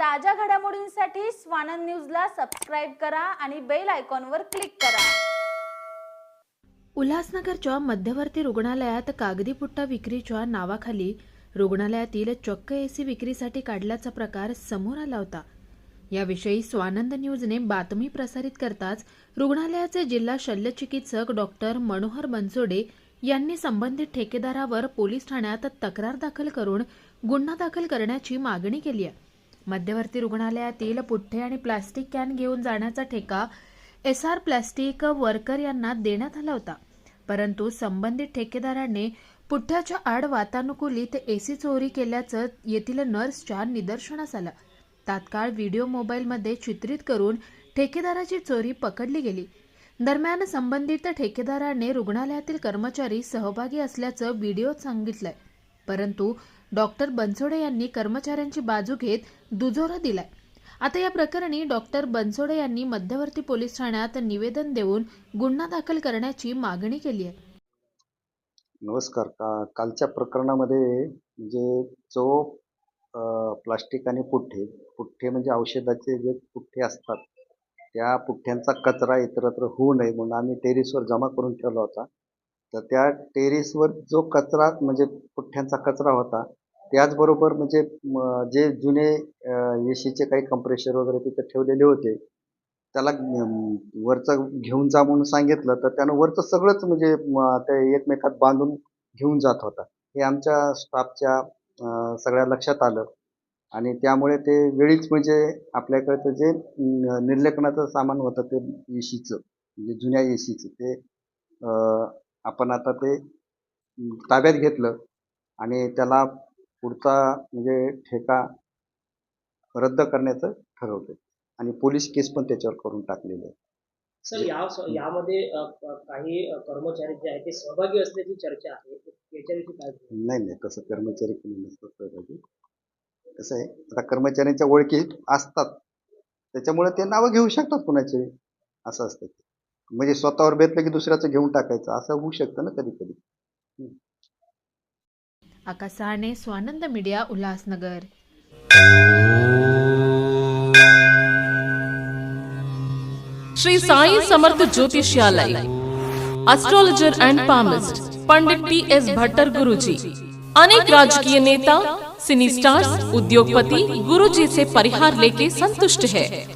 ताज्या घडामोडींसाठी स्वानंद न्यूजला सबस्क्राईब करा आणि बेल आयकॉनवर क्लिक करा. उल्हासनगरच्या मध्यवर्ती रुग्णालयात कागदी पुट्टा विक्रीच्या नावाखाली रुग्णालयातील चक्क एसी विक्रीसाठी काढल्याचा प्रकार समोर आला होता. याविषयी स्वानंद न्यूजने बातमी प्रसारित करताच रुग्णालयाचे जिल्हा शल्यचिकित्सक डॉक्टर मनोहर बनसोडे यांनी संबंधित ठेकेदारावर पोलीस ठाण्यात तक्रार दाखल करून गुन्हा दाखल करण्याची मागणी केली आहे. मध्यवर्ती रुग्णालयातील पुठ्ठे आणि प्लास्टिक कॅन घेऊन जाण्याचा ठेका एस आर प्लास्टिक वर्कर यांना देण्यात आला होता. परंतु संबंधित ठेकेदाराने पुठ्ठ्याच्या आड वातानुकूलित एसी चोरी केल्याचं येथील नर्सच्या निदर्शनास आलं. तात्काळ व्हिडिओ मोबाईलमध्ये चित्रित करून ठेकेदाराची चोरी पकडली गेली. दरम्यान संबंधित ठेकेदाराने रुग्णालयातील कर्मचारी सहभागी असल्याचं व्हिडिओत सांगितलंय. परंतु डॉक्टर बनसोडे यांनी कर्मचाऱ्यांची बाजू घेत दुजोरा दिलाय. आता या प्रकरणी डॉक्टर बनसोडे यांनी मध्यवर्ती पोलीस ठाण्यात निवेदन देऊन गुन्हा दाखल करण्याची मागणी केली आहे. नमस्कार. का कालच्या प्रकरणामध्ये म्हणजे जो प्लास्टिक आणि पुठ्ठे पुठ्ठे म्हणजे औषधाचे जे पुठ्ठे असतात त्या पुठ्ठ्यांचा कचरा इतरत्र होऊ नये म्हणून आम्ही टेरिसवर जमा करून ठेवला होता. तर त्या टेरेसवर जो कचरा म्हणजे पुठ्ठ्यांचा कचरा होता त्याचबरोबर म्हणजे जे जुने एशीचे काही कंप्रेशर वगैरे तिथे ठेवलेले होते त्याला वरचं घेऊन जा म्हणून सांगितलं तर त्यानं वरचं सगळंच म्हणजे ते एकमेकात बांधून घेऊन जात होता. हे आमच्या स्टाफच्या सगळ्या लक्षात आलं. आणि त्यामुळे ते वेळीच म्हणजे आपल्याकडचं जे निर्लेखनाचं सामान होतं ते एशीचं म्हणजे जुन्या एशीचं ते आपण आता ते ताब्यात घेतलं आणि त्याला पुढचा म्हणजे ठेका रद्द करण्याचं ठरवलं. आणि पोलीस केस पण त्याच्यावर करून टाकलेली आहे सर या यामध्ये काही कर्मचारी जे आहेत ते सहभागी असल्याची चर्चा आहे. काय? नाही नाही तसं कर्मचारी कोणी नसतात सहभागी. कसं आहे आता कर्मचाऱ्यांच्या ओळखी असतात. त्याच्यामुळे ते नावं घेऊ शकतात कुणाचे? असं असतं. म्हणजे स्वतःवर बेतलं की दुसऱ्याचं घेऊन टाकायचं असं होऊ शकतं ना कधी कधी Akash Sahane Swanand media Ulhasnagar. Shri Sai Samarth Jyotishalay astrologer and palmist Pandit P S Bhattar Guruji अनेक राजकीय नेता सिनी स्टार्स उद्योगपति गुरुजी से परिहार लेके संतुष्ट है।